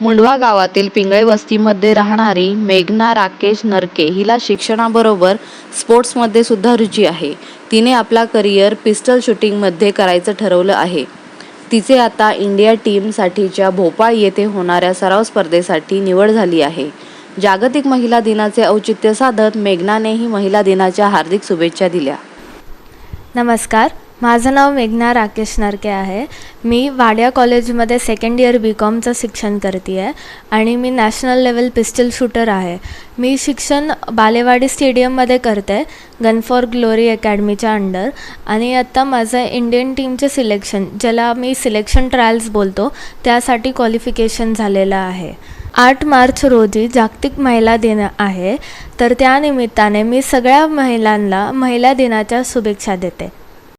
मुंडवा गावातील पिंगळे वस्तीमध्ये राहणारी मेघना राकेश नरके हिला शिक्षणाबरोबर स्पोर्ट्समध्ये सुद्धा रुची आहे. तिने आपला करिअर पिस्टल शूटिंगमध्ये करायचं ठरवलं आहे. तिचे आता इंडिया टीमसाठीच्या भोपाळ येथे होणाऱ्या सराव स्पर्धेसाठी निवड झाली आहे. जागतिक महिला दिनाचे औचित्य साधत मेघनानेही महिला दिनाच्या हार्दिक शुभेच्छा दिल्या. नमस्कार. माझं नाव मेघना राकेश नरके आहे. मी वाड्या कॉलेजमध्ये सेकंड इयर बी कॉमचं शिक्षण करते आहे आणि मी नॅशनल लेवल पिस्टल शूटर आहे. मी शिक्षण बालेवाडी स्टेडियममध्ये करते गन फॉर ग्लोरी अकॅडमीच्या अंडर आणि आत्ता माझं इंडियन टीमचे सिलेक्शन ज्याला मी सिलेक्शन ट्रायल्स बोलतो त्यासाठी क्वालिफिकेशन झालेलं आहे. आठ मार्च रोजी जागतिक महिला दिन आहे तर त्यानिमित्ताने मी सगळ्या महिलांना महिला दिनाच्या शुभेच्छा देते.